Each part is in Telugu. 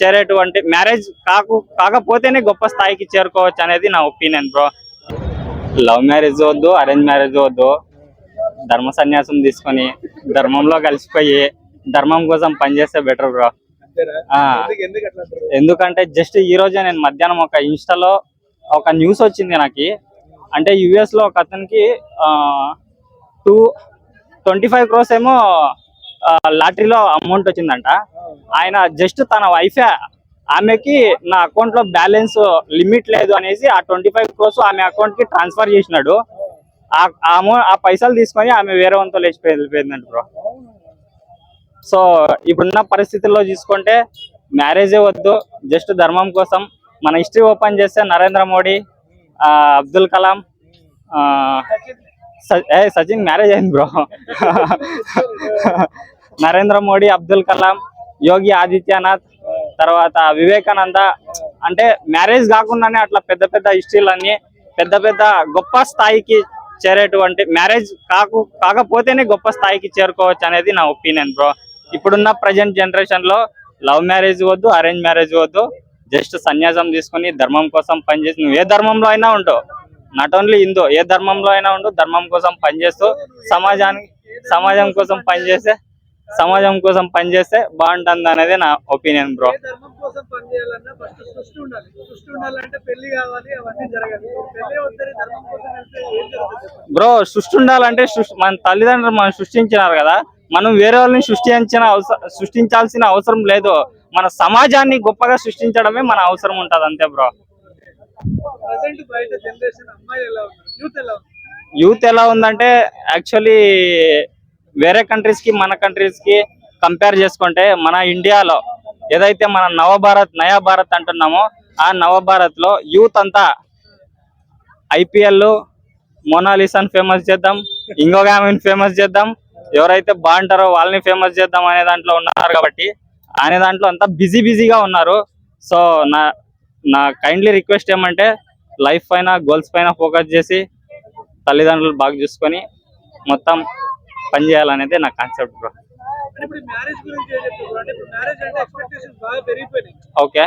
చేరేటువంటి మ్యారేజ్ కాకు కాకపోతేనే గొప్ప స్థాయికి చేరుకోవచ్చు అనేది నా ఒపీనియన్ బ్రో లవ్ మ్యారేజ్ వద్దు అరేంజ్ మ్యారేజ్ వద్దు. ధర్మ సన్యాసం తీసుకొని ధర్మంలో కలిసిపోయి ధర్మం కోసం పనిచేస్తే బెటర్ బ్రో ఎందుకంటే జస్ట్ ఈ రోజే నేను మధ్యాహ్నం ఒక ఇన్స్టాలో ఒక న్యూస్ వచ్చింది నాకు. అంటే యుఎస్లో ఒక అతనికి టూ ట్వంటీ ఫైవ్ క్రోస్ ఏమో లాటరీలో అమౌంట్ వచ్చిందంట. ఆయన జస్ట్ తన వైఫే ఆమెకి నా అకౌంట్లో బ్యాలెన్స్ లిమిట్ లేదు అనేసి ఆ ట్వంటీ ఫైవ్ క్రోర్స్ ఆమె అకౌంట్కి ట్రాన్స్ఫర్ చేసినాడు. ఆ ఆ పైసలు తీసుకొని ఆమె వేరే వంతో లేచిపోయి బ్రో సో ఇప్పుడున్న పరిస్థితుల్లో చూసుకుంటే మ్యారేజే వద్దు జస్ట్ ధర్మం కోసం. మన హిస్టరీ ఓపెన్ చేస్తే నరేంద్ర మోడీ అబ్దుల్ కలాం ఏ సచిన్ మ్యారేజ్ అయింది బ్రో నరేంద్ర మోడీ అబ్దుల్ కలాం యోగి ఆదిత్యనాథ్ తర్వాత వివేకానంద. అంటే మ్యారేజ్ కాకుండానే అట్లా పెద్ద పెద్ద హిస్టరీలన్నీ పెద్ద పెద్ద గొప్ప స్థాయికి చేరేటువంటి మ్యారేజ్ కాకు కాకపోతేనే గొప్ప స్థాయికి చేరుకోవచ్చు అనేది నా ఒపీనియన్ బ్రో. ఇప్పుడున్న ప్రజెంట్ జనరేషన్లో లవ్ మ్యారేజ్ వద్దు అరేంజ్ మ్యారేజ్ వద్దు. జస్ట్ సన్యాసం తీసుకొని ధర్మం కోసం పనిచేసి నువ్వు ఏ ధర్మంలో అయినా ఉండవు నాట్ ఓన్లీ హిందూ ఏ ధర్మంలో అయినా ఉండు ధర్మం కోసం పనిచేస్తూ సమాజానికి సమాజం కోసం పనిచేస్తే సమాజం కోసం పనిచేస్తే బాగుంటుంది అనేది నా ఒపీనియన్ బ్రో. బ్రో సృష్టి ఉండాలంటే మన తల్లిదండ్రులు మనం సృష్టించినారు కదా మనం వేరే వాళ్ళని సృష్టించిన అవసరం సృష్టించాల్సిన అవసరం లేదు. మన సమాజాన్ని గొప్పగా సృష్టించడమే మన అవసరం ఉంటది అంతే బ్రో. యూత్ ఎలా ఉందంటే యాక్చువల్లీ వేరే కంట్రీస్కి మన కంట్రీస్కి కంపేర్ చేసుకుంటే మన ఇండియాలో ఏదైతే మన నవభారత్ నయా భారత్ అంటున్నామో ఆ నవభారత్లో యూత్ అంతా ఐపీఎల్ మోనాలిసాన్ ఫేమస్ చేద్దాం ఇంకొక ఆమెను ఫేమస్ చేద్దాం ఎవరైతే బాగుంటారో వాళ్ళని ఫేమస్ చేద్దాం అనే దాంట్లో ఉన్నారు కాబట్టి అనే దాంట్లో అంతా బిజీ బిజీగా ఉన్నారు. సో నా నా కైండ్లీ రిక్వెస్ట్ ఏమంటే లైఫ్ పైన గోల్స్ పైన ఫోకస్ చేసి తల్లిదండ్రులు బాగా చూసుకొని మొత్తం పని చేయాలనేది నా కాన్సెప్ట్ బ్రో ఓకే.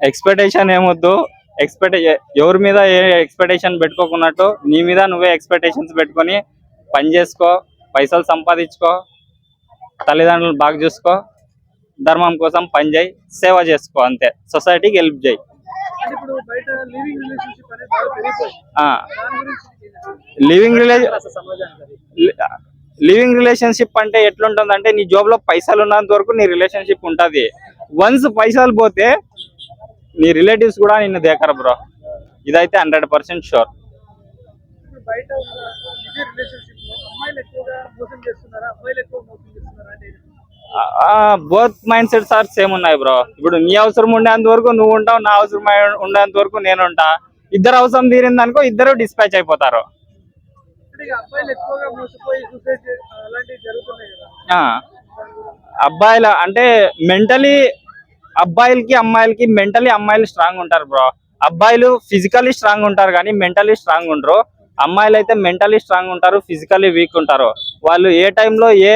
ఎక్స్పెక్టేషన్ ఏమొద్దు. ఎక్స్పెక్ట్ ఎవరి మీద ఏ ఎక్స్పెక్టేషన్ పెట్టుకోకున్నట్టు నీ మీద నువ్వే ఎక్స్పెక్టేషన్స్ పెట్టుకొని పని చేసుకో పైసలు సంపాదించుకో తల్లిదండ్రులు బాగా చూసుకో ధర్మం కోసం పని చేయి సేవ చేసుకో అంతే. సొసైటీకి హెల్ప్ చేయి. Living relation. లివింగ్ రిలేషన్షిప్ అంటే ఎట్లుంటుందంటే నీ జాబ్లో పైసలు ఉన్నంత వరకు నీ రిలేషన్షిప్ ఉంటది. వన్స్ పైసలు పోతే నీ రిలేటివ్స్ కూడా నిన్ను దేకరు బ్రో ఇదైతే హండ్రెడ్ పర్సెంట్ షూర్ బయట రిలేషన్షిప్ అమ్మాయిలు ఎక్కువగా మోసం చేస్తున్నారా? ఎక్కువ మోసం? Both mindsets are same ఉన్నాయి బ్రో ఇప్పుడు నీ అవసరం ఉండేంత వరకు నువ్వు ఉంటావు నా అవసరం ఉండేంత వరకు నేను ఉంటా. ఇద్దరు అవసరం తీరింది అనుకో ఇద్దరు డిస్పాచ్ అయిపోతారు. అబ్బాయిలు అంటే మెంటలీ అబ్బాయిలకి అమ్మాయిలకి మెంటలీ అమ్మాయిలు స్ట్రాంగ్ ఉంటారు బ్రో అబ్బాయిలు ఫిజికల్లీ స్ట్రాంగ్ ఉంటారు కానీ మెంటలీ స్ట్రాంగ్ ఉండరు. అమ్మాయిలు అయితే మెంటలీ స్ట్రాంగ్ ఉంటారు ఫిజికల్లీ వీక్ ఉంటారు. వాళ్ళు ఏ టైంలో ఏ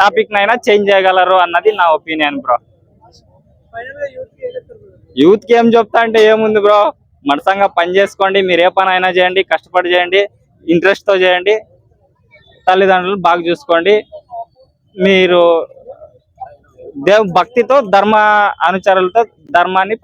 టాపిక్ నైనా చేంజ్ చేయగలరు అన్నది నా ఒపీనియన్ బ్రో. యూత్కి ఏం చెప్తా అంటే ఏముంది బ్రో? మనసంగా పని చేసుకోండి మీరు ఏ పని అయినా చేయండి కష్టపడి చేయండి ఇంట్రెస్ట్తో చేయండి తల్లిదండ్రులు బాగా చూసుకోండి. మీరు దేవ్ భక్తితో ధర్మ అనుచరులతో ధర్మాన్ని